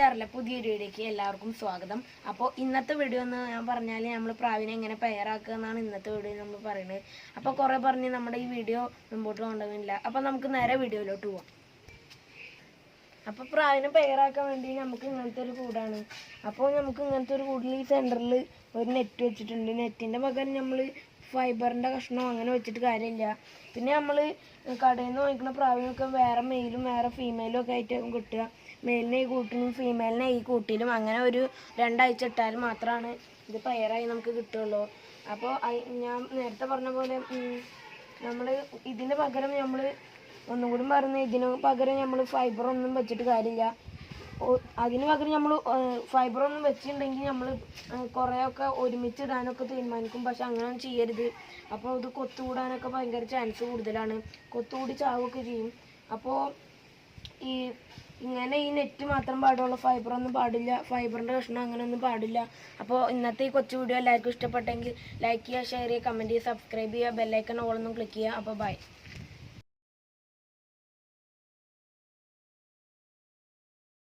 നമസ്കാരമല്ല പുതിയൊരു വീഡിയോക്ക് എല്ലാവർക്കും സ്വാഗതം. അപ്പോൾ ഇന്നത്തെ വീഡിയോ എന്ന് ഞാൻ പറഞ്ഞാൽ നമ്മൾ പ്രാവിനെ എങ്ങനെ പെയറാക്കുക എന്നാണ് ഇന്നത്തെ വീഡിയോ നമ്മൾ പറയുന്നത് അപ്പോൾ കുറേ പറഞ്ഞ് നമ്മുടെ ഈ വീഡിയോ മുമ്പോട്ട് കൊണ്ടുപോകുന്നില്ല അപ്പോൾ നമുക്ക് നേരെ വീഡിയോയിലോട്ട് പോവാം. അപ്പോൾ പ്രാവിനെ പെയറാക്കാൻ വേണ്ടി നമുക്ക് ഇങ്ങനത്തെ ഒരു കൂടാണ്. അപ്പോൾ നമുക്ക് ഇങ്ങനത്തെ ഒരു കൂടിൽ ഈ സെന്ററിൽ ഒരു നെറ്റ് വെച്ചിട്ടുണ്ട്. നെറ്റിന്റെ പകരം നമ്മൾ ഫൈബറിന്റെ കഷ്ണം അങ്ങനെ വെച്ചിട്ട് കാര്യമില്ല. പിന്നെ നമ്മൾ കടയിൽ നിന്ന് വാങ്ങിക്കുന്ന പ്രാവിനൊക്കെ വേറെ മെയിലും വേറെ ഫീമെയിലും ഒക്കെ ആയിട്ട് കിട്ടുക. മെയിലിനെ ഈ കൂട്ടിലും ഫീമെയിലിനെ ഈ കൂട്ടിലും അങ്ങനെ ഒരു രണ്ടാഴ്ച ഇട്ടാൽ മാത്രമാണ് ഇത് പയറായി നമുക്ക് കിട്ടുള്ളൂ. അപ്പോൾ ഞാൻ നേരത്തെ പറഞ്ഞ പോലെ നമ്മൾ ഇതിന് പകരം നമ്മൾ ഒന്നും കൂടി പറഞ്ഞ് ഇതിന് പകരം നമ്മൾ ഫൈബർ ഒന്നും വെച്ചിട്ട് കാര്യമില്ല. അതിന് പകരം നമ്മൾ ഫൈബർ ഒന്നും വെച്ചിട്ടുണ്ടെങ്കിൽ നമ്മൾ കുറേയൊക്കെ ഒരുമിച്ച് ഇടാനൊക്കെ തീരുമാനിക്കും. പക്ഷെ അങ്ങനെ ചെയ്യരുത്. അപ്പോൾ ഇത് കൊത്തുകൂടാനൊക്കെ ഭയങ്കര ചാൻസ് കൂടുതലാണ്. കൊത്തുകൂടി ചാവൊക്കെ ചെയ്യും. അപ്പോൾ ഈ ഇങ്ങനെ ഈ നെറ്റ് മാത്രം പാടുള്ളൂ ഫൈബർ ഒന്നും പാടില്ല ഫൈബറിന്റെ കഷ്ണം അങ്ങനെ ഒന്നും പാടില്ല. അപ്പോൾ ഇന്നത്തെ ഈ കൊച്ചു വീഡിയോ എല്ലാവർക്കും ഇഷ്ടപ്പെട്ടെങ്കിൽ ലൈക്ക് ചെയ്യുക ഷെയർ ചെയ്യുക കമന്റ് ചെയ്യുക സബ്സ്ക്രൈബ് ചെയ്യുക ബെല്ലൈക്കൺ ഓളൊന്നും ക്ലിക്ക് ചെയ്യുക. അപ്പോൾ ബൈ